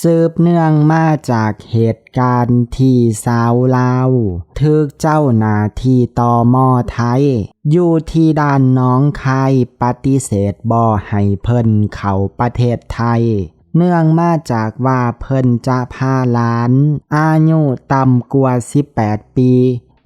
สืบเนื่องมาจากเหตุการณ์ที่สาวลาวถึกเจ้าหน้าที่ตอมอไทย อยู่ที่ด้านน้องคายปฏิเสธบ่ให้เพิ่นเข้าประเทศไทย เนื่องมาจากว่าเพิ่นจะพาหลาน อายุต่ำกว่า 18 ปี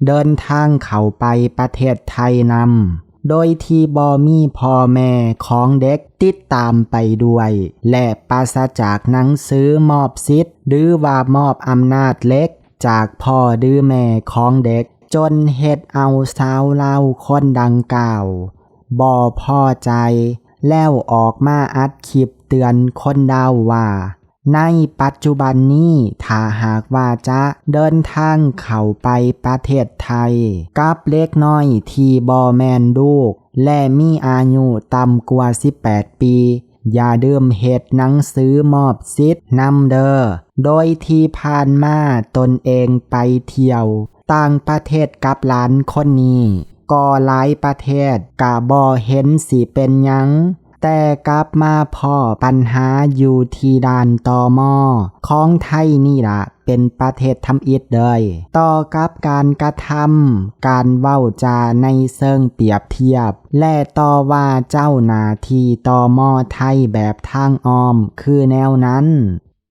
เดินทางเข้าไปประเทศไทยนำ โดยที่บอมีพ่อแม่ของเด็กติดตามไปด้วย และปราศจากหนังสือมอบสิทธิ์ หรือว่ามอบอำนาจเล็ก จากพ่อหรือแม่ของเด็ก จนเฮ็ดเอาสาวเล่าคนดังกล่าวบ่พอใจ แล้วออกมาอัดคลิปเตือนคนดาวว่า ในปัจจุบันนี้ถ้าหากว่าจะเดินทางเข้าไปประเทศไทย กับเล็กน้อยที่บอแมนลูก และมีอายุต่ำกว่า 18 ปี อย่าเดิมเหตุหนังสือมอบสิทนำเดอโดยที่ผ่านมาตนเองไปเที่ยว ต่างประเทศกับหลานคนนี้ก็หลายประเทศกะบ่เห็นสิเป็นยัง แต่กลับมาพ่อปัญหาอยู่ที่ด่านตอมอของไทยนี่ละเป็นประเทศทำอิดเลยต่อกับการกระทำการเว้าจาในเซิงเปรียบเทียบ และต่อว่าเจ้าหน้าที่ตอมอไทยแบบทางอ้อมคือแนวนั้น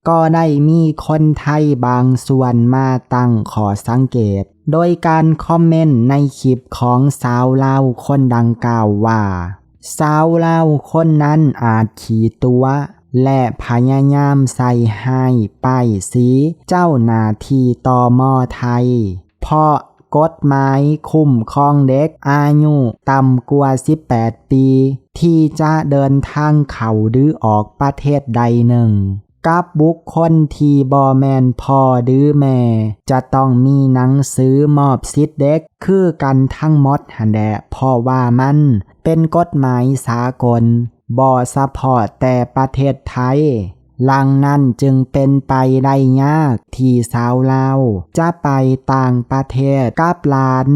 ก็ได้มีคนไทยบางส่วนมาตั้งขอสังเกต โดยการคอมเมนต์ในคลิปของสาวเล่าคนดังกล่าวว่า สาวเล่าคนนั้นอาจขี่ตัว และพยายามใส่ให้ไปสีเจ้าหน้าที่ตอมอไทย เพราะกฎหมายคุ้มครองเด็กอายุต่ำกว่า 18 ปี ที่จะเดินทางเข่าหรือออกประเทศใดหนึ่ง กับบุคคลที่บอแมนพ่อหรือแม่ จะต้องมีหนังสือมอบสิทธิเด็ก คือกันทั้งหมดหันแดะเพราะว่ามันเป็นกฎหมายสากลบอซัพพอร์ตแต่ประเทศไทย ลังนั้นจึงเป็นไปได้ยากที่สาวเลาจะไปต่างประเทศกับหลาน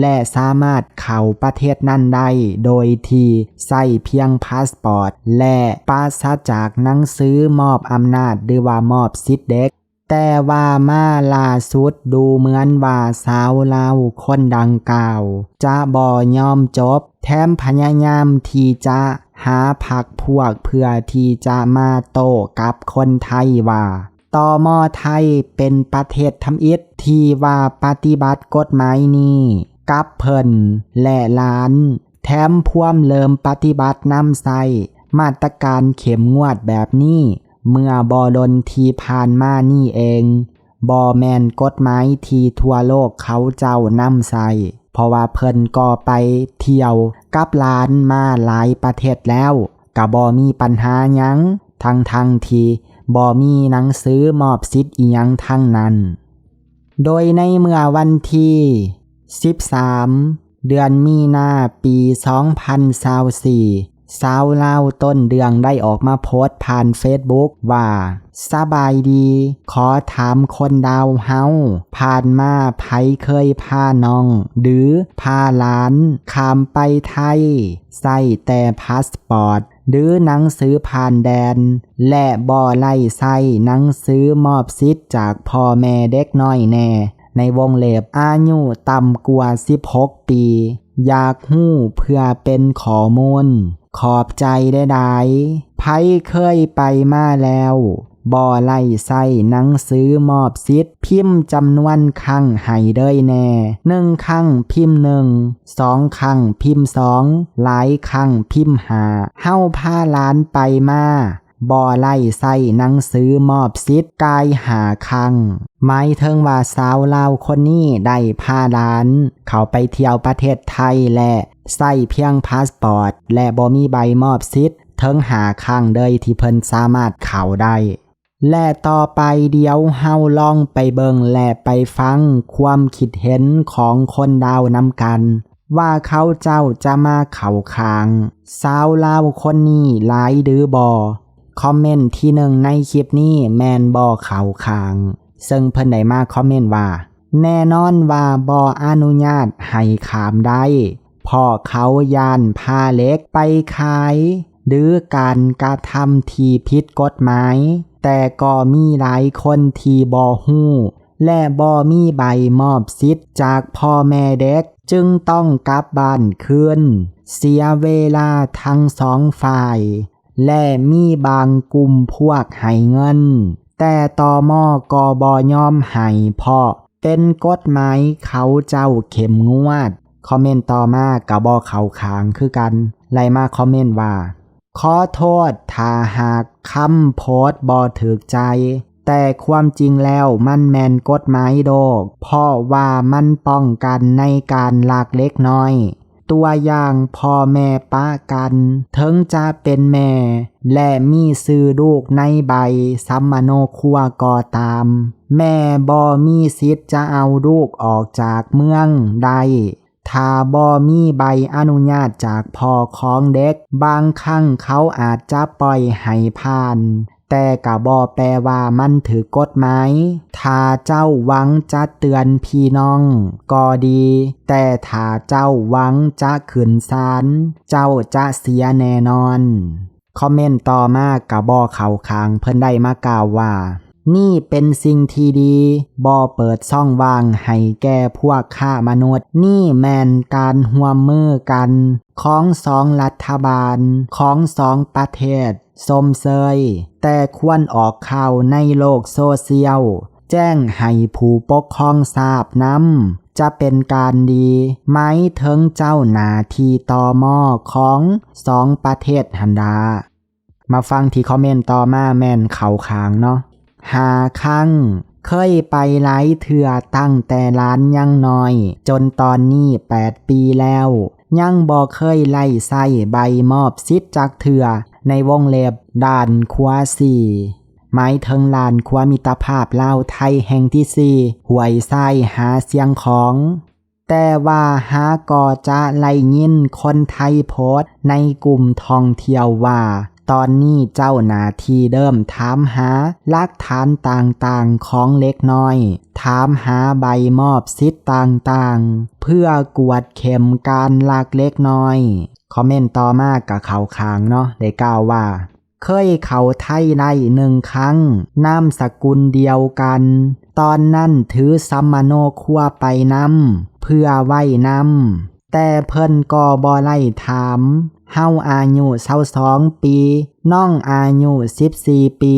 และสามารถเข้าประเทศนั้นได้โดยที่ใส่เพียงพาสปอร์ต และปราศจากหนังสือมอบอำนาจหรือว่ามอบสิทธิเด็กแต่ว่ามาล่าสุดดูเหมือนว่าสาวเลาคนดังกล่าว จะบ่ยอมจบ แถมพยายามที่จะ หาพักพวกเพื่อที่จะมาโต้กับคนไทยว่าตอมอไทยเป็นประเทศทำอิฐที่ว่าปฏิบัติกฎหมายนี้กับเพิ่นและหลาน แถมพ่วมเลิมปฏิบัติน้ำใสมาตรการเข็มงวดแบบนี้ เมื่อบอดนที่ผ่านมานี่เอง บอแมนกฎหมายที่ทั่วโลกเขาเจ้านำใส่เพราะว่าเพิ่นก็ไปเที่ยว กับหลานมาหลายประเทศแล้วกะบอมีปัญหายังทั้งทั้งทีบอมีหนังสือมอบสิทธิ์อียังทั้งนั้น โดยในเมื่อวันที่ 13 เดือนมีนาปี 2024 สาวเล่าต้นเดืองได้ออกมาโพสต์ผ่านเฟซบุ๊กว่าสบายดี ขอถามคนดาวเฮาผ่านมาไผเคยพาน้อง หรือพาหลานขามไปไทย ใส่แต่พาสปอร์ต หรือหนังสือผ่านแดน และบ่อไล่ใส่หนังสือมอบสิทธิ์จากพ่อแม่เด็กน้อยแน่ ในวงเล็บอายุต่ำกว่า16 ปี อยากหู้เพื่อเป็นขอมูล ขอบใจได้ไดไผเคยไปมาแล้วบ่อไล่ใส่หนังสือมอบสิทพิมพ์จำนวนครั้งให้เด้ยแน่หนึ่งครั้งพิมพ์หนึ่งสองครั้งพิมพ์สองหลายครั้งพิมพ์หาเฮาพาหลานไปมา บ่อไล่ใส่หนังสือมอบสิทธิ์กายหาคังหมายถึงว่าสาวลาวคนนี้ได้พาหลาน เขาไปเที่ยวประเทศไทยและใส่เพียงพาสปอร์ต และบ่มีใบมอบสิทธิ์เทิงหาคังเดยที่เพิ่นสามารถเข้าได้และต่อไปเดี๋ยวเฮาลองไปเบิงและไปฟังความคิดเห็นของคนดาวนำกัน ว่าเขาเจ้าจะมาเข่าคาง สาวลาวคนนี้หลายหรือบอ คอมเมนต์ที่หนึ่งในคลิปนี้แมนบอเขาคาง ซึ่งเพิ่นได้มาคอมเมนต์ว่า แน่นอนว่าบออนุญาตให้ขามได้พ่อเขายานพาเล็กไปขาย หรือการกระทำที่ผิดกฎหมาย แต่ก็มีหลายคนที่บ่ฮู้ และบ่มีใบมอบสิทธิ์จากพ่อแม่เด็กจึงต้องกลับบ้านคืนเสียเวลาทั้งสองฝ่าย และมีบางกลุ่มพวกให้เงิน แต่ต่อมอก็บ่ยอมให้เพราะเป็นกฎหมายเขาเจ้าเข็มงวด คอมเมนต์ต่อมากับ่เขาขางคือกันไล่มาคอมเมนต์ว่า ขอโทษถ้าหากคำโพสบ่ถึกใจ แต่ความจริงแล้วมันแมนกฎหมายโดกเพราะว่ามันป้องกันในการลากเล็กน้อย ตัวอย่างพ่อแม่ป้ากัน ถึงจะเป็นแม่ และมีซื้อลูกในใบสัมมโนครัวก็ตาม แม่บ่มีสิทธิ์จะเอาลูกออกจากเมืองใดถ้าบ่มีใบอนุญาตจากพ่อของเด็ก บางครั้งเขาอาจจะปล่อยให้ผ่าน แต่กะบอแปลว่ามันถือกฎหมายถ้าเจ้าหวังจะเตือนพี่น้องก็ดี แต่ถ้าเจ้าหวังจะขืนศาลเจ้าจะเสียแน่นอน คอมเมนต์ต่อมากกะบอเขาคางเพิ่นได้มากล่าวว่า นี่เป็นสิ่งที่ดีบ่เปิดช่องว่างให้แก่พวกข้ามนุษย์ นี่แมนการห่วมมือกัน ของสองรัฐบาล ของสองประเทศ สมเซย แต่ควรออกข่าวในโลกโซเชียล แจ้งให้ผู้ปกครองทราบนำจะเป็นการดีไหมถึงเจ้าหน้าที่ตอมอของสองประเทศหันดา มาฟังที่คอมเมนต์ต่อมาแม่นเข่าคางเนาะ หาคังเคยไปหลายเถื่อตั้งแต่ร้านยังน้อย จนตอนนี้8ปีแล้ว ยังบ่เคยไล่ไส้ใบมอบสิทธิ์จากเถื่อในวงเล็บด่านคว้าสี่หมายถึงลานคว้ามิตรภาพลาวไทยแห่งที่สี่หวยไส้หาเสียงของ แต่ว่าหาก็จะไล่ยินคนไทยโพสในกลุ่มท่องเที่ยวว่า ตอนนี้เจ้าหน้าที่เริ่มถามหาลักฐานต่างๆของเล็กน้อย ถามหาใบมอบสิทธิ์ต่างๆ เพื่อกวดเข็มการลักเล็กน้อย คอมเมนต์ต่อมากกับเขาคางเนาะได้กล่าวว่า เคยเขาไทยได้หนึ่งครั้งนามสกุลเดียวกัน ตอนนั้นถือสัมมโนครัวไปนำเพื่อไว้นำ แต่เพิ่นก็บ่ไล่ถามเฮาอายุ22ปี น้องอายุ14 ปี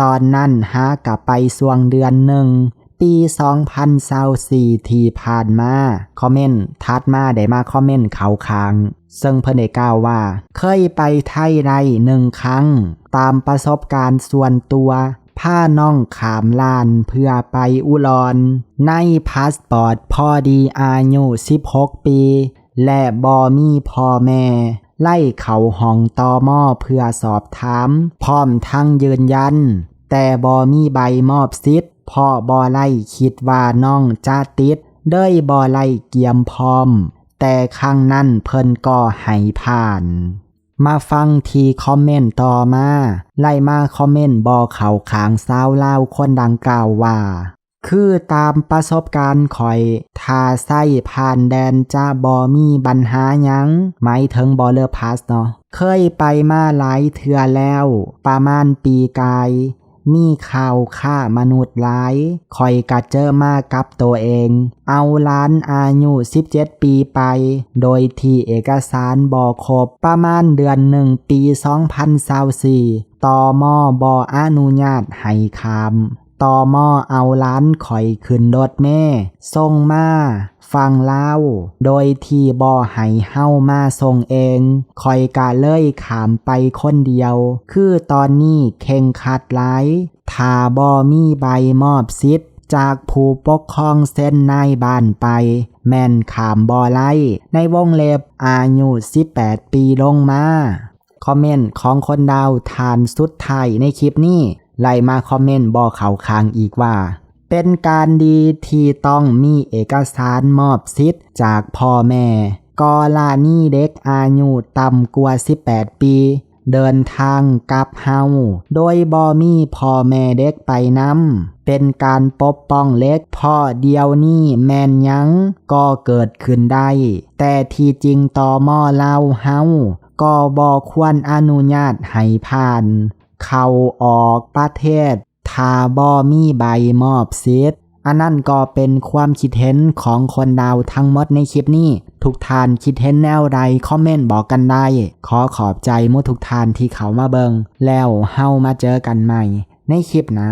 ตอนนั้นหากลับไปสวงเดือนหนึ่ง ปี2024ที่ผ่านมา คอมเมนต์ทัดมาได้มาคอมเมนต์เขาคาง ซึ่งเพิ่นได้กล่าวว่า เคยไปไทยได้หนึ่งครั้ง ตามประสบการณ์ส่วนตัว พาน้องขามลานเพื่อไปอุรอน ในพาสปอร์ตพอดีอายุ16 ปี และบอมีพ่อแม่ ไล่เขาห้องตอมอเพื่อสอบถาม พร้อมทั้งยืนยัน แต่บอมีใบมอบสิทธิ์พ่อบอไล่คิดว่าน้องจะติดเด้ยบอไล่เกียมพร้อม แต่ครั้งนั้นเพิ่นก็ให้ผ่าน มาฟังทีคอมเมนต์ต่อมา ไล่มาคอมเมนต์บอเข่าขางสาวลาคนดังกล่าวว่า คือตามประสบการณ์คอยทาไส้ผ่านแดนจะบอมีบัญหายังหมายถึงบอเลอร์พาสเนาะเคยไปมาหลายเทือแล้ว ประมาณปีกาย มีข่าวฆ่ามนุษย์หลายคอยกัดเจอมากับตัวเอง เอาล้านอายุ17 ปีไป โดยที่เอกสารบอครบประมาณเดือนหนึ่งปี2024ต่อมอบออนุญาตให้คำ ต่อมอเอาล้านข่อยขึ้นรถเม่ส่งมา ฟังเล่า โดยที่บ่ให้เฮามาส่งเองคอยกะเลยขามไปคนเดียว คือตอนนี้เข่งคัดหลายถ้าบ่มีใบมอบสิทจากผู้ปกครองเส้นนายบ้านไป แม่นขามบ่อไล่ในวงเล็บอายุ18 ปีลงมา คอมเมนต์ของคนดาวทานสุดท้ายในคลิปนี้ ไล่มาคอมเมนต์บอเขาคางอีกว่า เป็นการดีที่ต้องมีเอกสารมอบสิทธิ์จากพ่อแม่กอลานี่เด็กอายุต่ำกว่า 18 ปี เดินทางกับเฮาโดยบอมีพ่อแม่เด็กไปนำเป็นการปกป้องเล็กพ่อเดียวนี่แมนยังก็เกิดขึ้นได้ แต่ที่จริงต่อมอเล่าเฮาก็บ่ควรอนุญาตให้ผ่าน เข้าออกประเทศทาบอมีใบมอบสิทธิ์อันนั่นก็เป็นความคิดเห็นของคนดาวทั้งหมดในคลิปนี้ ทุกท่านคิดเห็นแนวใดคอมเมนต์บอกกันได้ ขอขอบใจมุทุกท่านที่เขามาเบิง แล้วเฮามาเจอกันใหม่ ในคลิปหน้า